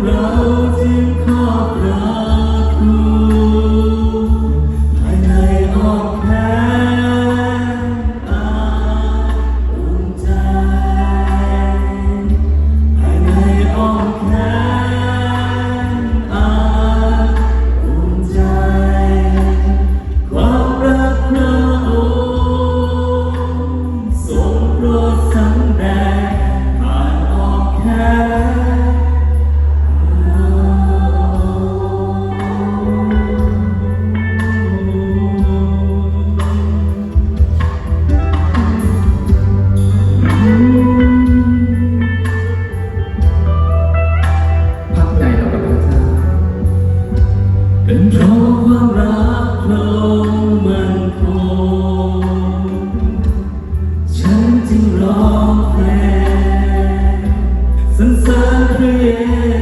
让天空 too long, friend. Since I've been.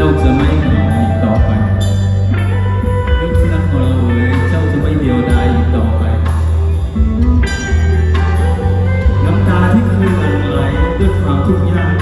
เจ้าจะไม่หนีอีกต่อไปลูกนักของเราเอ๋ยเจ้าจะไม่เดียวดายอีกต่อไป น้ำตาที่เคยหลั่งไหลด้วยความทุกข์ยาก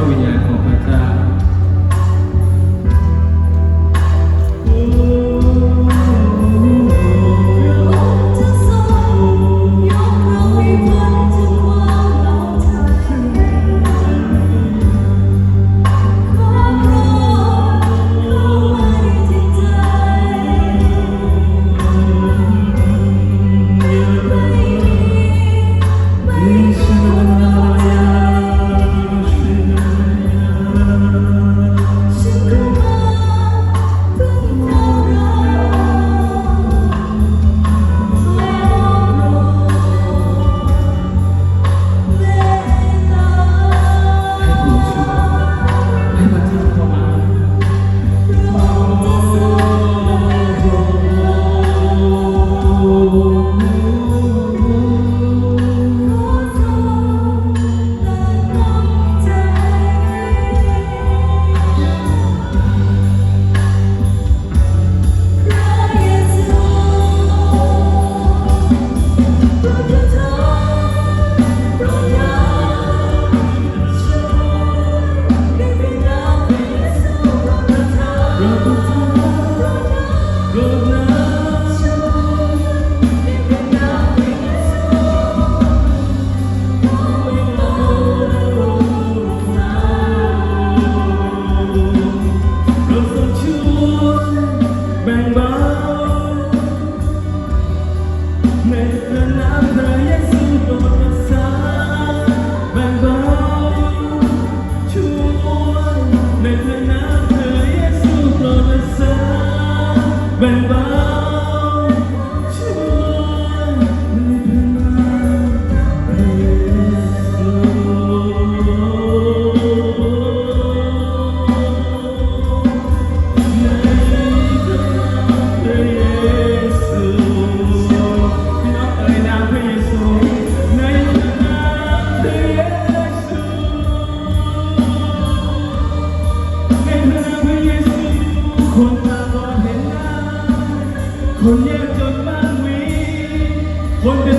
六一年 คนยากจนบ้านวีคนเป็นโร